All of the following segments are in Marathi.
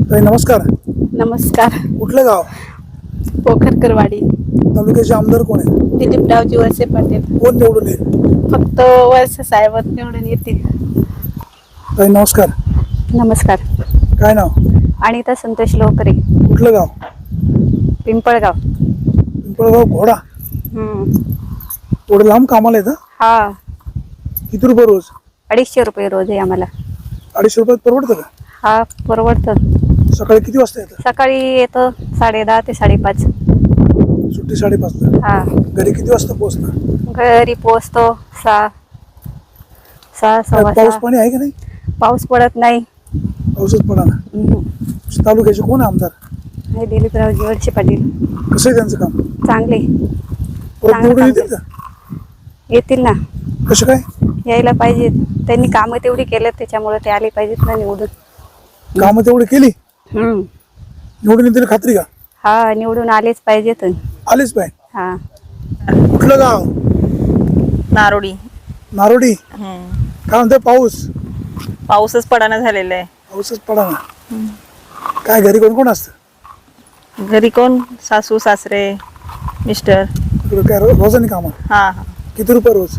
ताई नमस्कार. नमस्कार. कुठलं गाव? पोखरकरवाडी. तालुक्याचे आमदार कोण आहेत? दिलीपरावजी वळसे पाटील. कोण निवडून येईल? फक्त वर्ष साहेब निवडून येतील. ताई नमस्कार. नमस्कार. काय नाव? अनिता संतोष लोकरे. कुठलं गाव? पिंपळगाव. पिंपळगाव घोडा. हम्म. एवढं लांब कामाला येतं? हा. किती रुपये रोज? अडीचशे रुपये रोज आहे आम्हाला. अडीचशे रुपयात परवडतं का? हा परवडतं. सकाळी किती वाजता येतं? सकाळी येतं साडे दहा ते साडेपाच. सुट्टी साडेपाचला हा. घरी किती वाजता पोहोचणार घरी पोचतो सहा. सहा सव्वा पाऊस सहा. पाणी आहे का नाही? पाऊस पडत नाही. पाऊसच पडा ना. हम्म. तालुक्याचे कोण आमदार? हे दिलीपरावजी वळसे पाटील. कसं आहे त्यांचं काम? चांगले. परत चांगलं निवडून काम येतील का? येतील ना. कसं काय? यायला पाहिजे त्यांनी कामं तेवढी केलेत त्याच्यामुळे ते आले पाहिजेत ना निवडून. कामं तेवढी केली? हम्म. निवडून येतील खात्री का? हा निवडून आलेच पाहिजेत आलीच पाहिजे. हा. कुठलं गाव? नारोडी. नारोडी? हम्म. काय म्हणतोय पाऊस? पाऊसच पडाना झालेला आहे. पाऊसच पडा ना काय घरी कोण कोण असतं? घरी कोण? सासू सासरे मिस्टर. इकडं काय रो- रोजानी कामावर हा हा. किती रुपये रोज?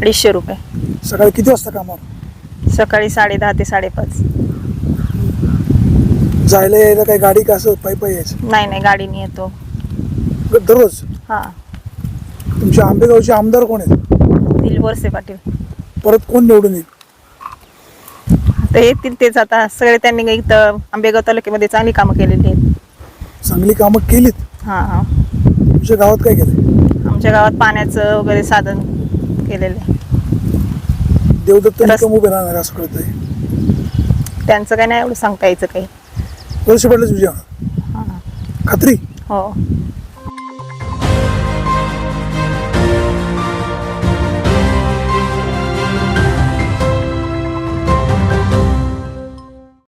अडीचशे रुपये. सकाळी किती वाजता कामावर? सकाळी साडे दहा ते साडेपाच. जायला यायला काय गाडी का असं पायी पायी यायचं? नाही नाही गाडीने येतो ग- दररोज? हा. तुमच्या आंबेगावचे आमदार कोण आहेत? दिल बोरसे पाटील. परत कोण निवडून येईल? तर येतील तेच आता. सगळे त्यांनी इथं आंबेगाव तालुक्यामध्ये चांगली कामं केलेली आहेत. चांगली कामं केलीत? हा हा. तुमच्या गावात काय केलं आमच्या गावात पाण्याचं वगैरे साधन केलेलं आहे. देवदत्त रस- निकम उभे राहणार असं कळतंय. त्यांचं काय नाही एवढं सांगता यायचं काही. वर्ष पडलेच विजय हा. खात्री? हो.